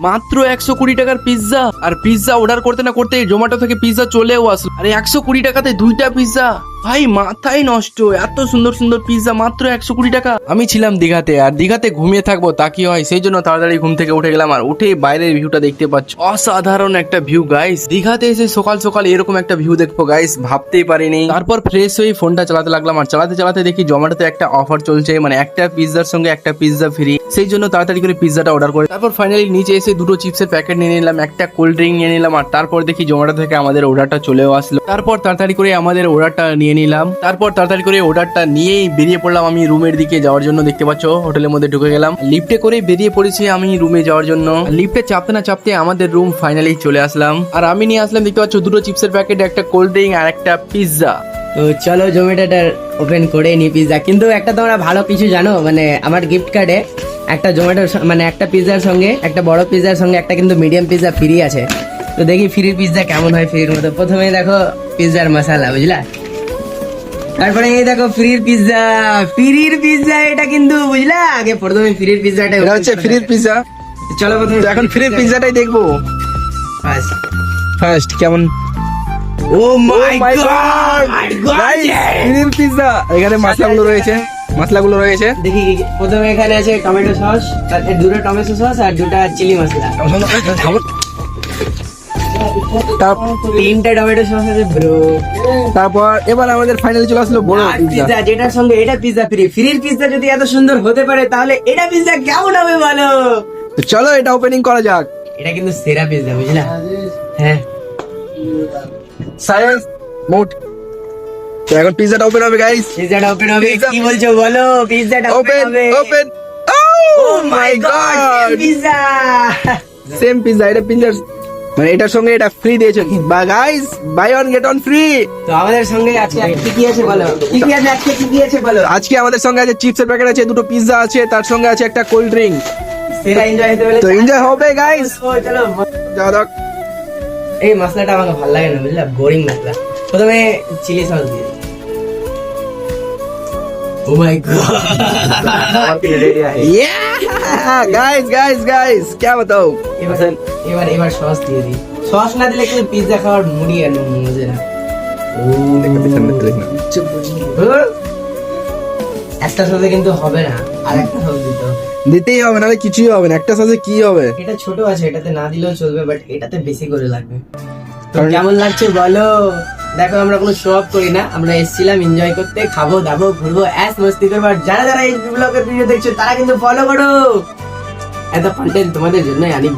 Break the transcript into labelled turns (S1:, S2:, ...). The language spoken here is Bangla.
S1: মাত্র একশো কুড়ি টাকার পিৎজা আর পিৎজা অর্ডার করতে না করতে জোম্যাটো থেকে পিৎজা চলেও আসলো। আর একশো কুড়ি টাকাতে দুইটা পিৎজা ভাই মাথায় নষ্ট। এত সুন্দর সুন্দর পিৎজা মাত্র একশো কুড়ি টাকা। আমি ছিলাম দীঘাতে, আর দীঘাতে ঘুমিয়ে থাকব, তা কি হয়? সেই জন্য তাড়াতাড়ি ঘুম থেকে উঠে গেলাম, আর উঠে বাইরের ভিউটা দেখতে পাচ্ছ। অসাধারণ একটা ভিউ গাইস দীঘাতে এসে সকাল সকাল এরকম একটা ভিউ দেখব গাইস ভাবতেই পারিনি। তারপর ফ্রেশ হয়ে ফোনটা চালাতে লাগলাম, আর চালাতে চালাতে দেখি জোম্যাটোতে একটা অফার চলছে মানে একটা পিৎজার সঙ্গে একটা পিৎজা ফ্রি সেই জন্য তাড়াতাড়ি করে পিৎজাটা অর্ডার করে তারপর ফাইনালি নিচে এসে দুটো চিপসের প্যাকেট নিয়ে নিলাম, একটা কোল্ড ড্রিঙ্ক নিয়ে নিলাম, আর তারপর দেখি জোম্যাটো থেকে আমাদের অর্ডারটা চলেও আসলো। তারপর তাড়াতাড়ি করে আমাদের অর্ডারটা নিয়ে নিলাম। তারপর তাড়াতাড়ি করে অর্ডারটা নিয়েই বেরিয়ে পড়লাম আমি রুমের দিকে যাওয়ার জন্য, দেখতে পাচ্ছ? হোটেলের মধ্যে ঢুকে গেলাম। লিফটে করে বেরিয়ে পড়েছি আমি রুমে যাওয়ার জন্য। লিফটে চাপতে না চাপতে আমাদের রুম ফাইনালি চলে আসলাম। আর আমি নিয়ে আসলাম, দেখতে পাচ্ছ, দুটো চিপসের প্যাকেট একটা কোল্ড ড্রিঙ্ক আর একটা পিৎজা
S2: তো চলো জোম্যাটোটা ওপেন করে নি পিৎজা কিন্তু একটা তোমরা ভালো কিছু জানো মানে আমার গিফট কার্ডে একটা জোম্যাটোর মানে একটা পিৎজার সঙ্গে, একটা বড় পিৎজার সঙ্গে, একটা কিন্তু মিডিয়াম পিৎজা ফ্রি আছে। তো দেখি ফ্রির পিৎজা কেমন হয় ফ্রির মতো। প্রথমে দেখো পিৎজার মশলা বুঝলা? তারপরে এই দেখো ফ্রির পিৎজা ফ্রির পিৎজা এটা কিন্তু বুঝলা? আগে প্রথমে ফ্রির পিৎজাটা
S3: এটা হচ্ছে ফ্রির পিৎজা
S2: চলো প্রথমে
S3: এখন ফ্রির পিৎজাটাই দেখব। ফার্স্ট কেমন?
S2: Oh my god!
S3: Guys, ফ্রির পিৎজা এখানে মশলাগুলো রয়েছে। মশলাগুলো রয়েছে।
S2: দেখি প্রথমে এখানে আছে টমেটো সস আর দুটো টমেটো সস আর দুটো চিলি মশলা। তিনটে টমেটো সস আছে ব্রো
S3: তারপর এবার আমাদের ফাইনালি চলে আসলো বড় পিৎজা
S2: পিৎজা যেটার সঙ্গে এটা পিৎজা ফ্রি ফ্রির পিৎজা যদি এত সুন্দর হতে পারে তাহলে এটা পিৎজা কেমন হবে বলো?
S3: তো চলো এটা ওপেনিং করা যাক।
S2: এটা কিন্তু সেরা পিৎজা বুঝলা? হ্যাঁ।
S3: সায়েন্স মোট তো এখন পিৎজাটা ওপেন হবে গাইস
S2: পিৎজাটা ওপেন হবে। কি বলছো বলো? পিৎজাটা open
S3: open
S2: oh my god pizza
S3: same pizza এটা পিৎজার মানে এটার সঙ্গে এটা ফ্রি দিয়েছে। বা guys buy one get one free
S2: তো আমাদের সঙ্গে আজকে কি কি আছে বলো? কি কি আছে আজকে? কি কি আছে বলো?
S3: আজকে আমাদের সঙ্গে আছে চিপসের প্যাকেট আছে দুটো পিৎজা আছে তার সঙ্গে আছে একটা কোল্ড ড্রিঙ্ক
S2: সেটা এনজয় হতে
S3: তো এনজয় হবে গাইস
S2: চলো
S3: যাও যাক
S2: এই মশলাটা আমাকে ভালো লাগে না বুঝলা? বোরিং মশলা। প্রথমে চিলি সস দিয়ে Oh my God
S3: Yeah, guys, guys, guys, क्या बताओ
S2: এবার এবার এবার সস দিয়ে দিই সস না দিলে কিন্তু পিৎজা খাওয়ার মুড়ি আর মজে না হুঁ? একটা সসে কিন্তু হবে না আর একটা সস দিতে হবে
S3: দিতেই হবে নাহলে কিছুই হবে না একটা সাথে কি হবে
S2: এটা ছোট আছে এটাতে না দিলেও চলবে বাট এটাতে বেশি করে লাগবে তো
S3: কারণ-
S2: কেমন লাগছে বলো দেখো, আমরা কোনো শো অফ করি না। আমরা এসেছিলাম এনজয় করতে, খাব, দাবো, ঘুরবো অ্যাস মস্তি করব। আর যারা যারা এই ব্লগের ভিডিও দেখছ, তারা কিন্তু ফলো করো। এত কন্টেন্ট তোমাদের জন্যই আনি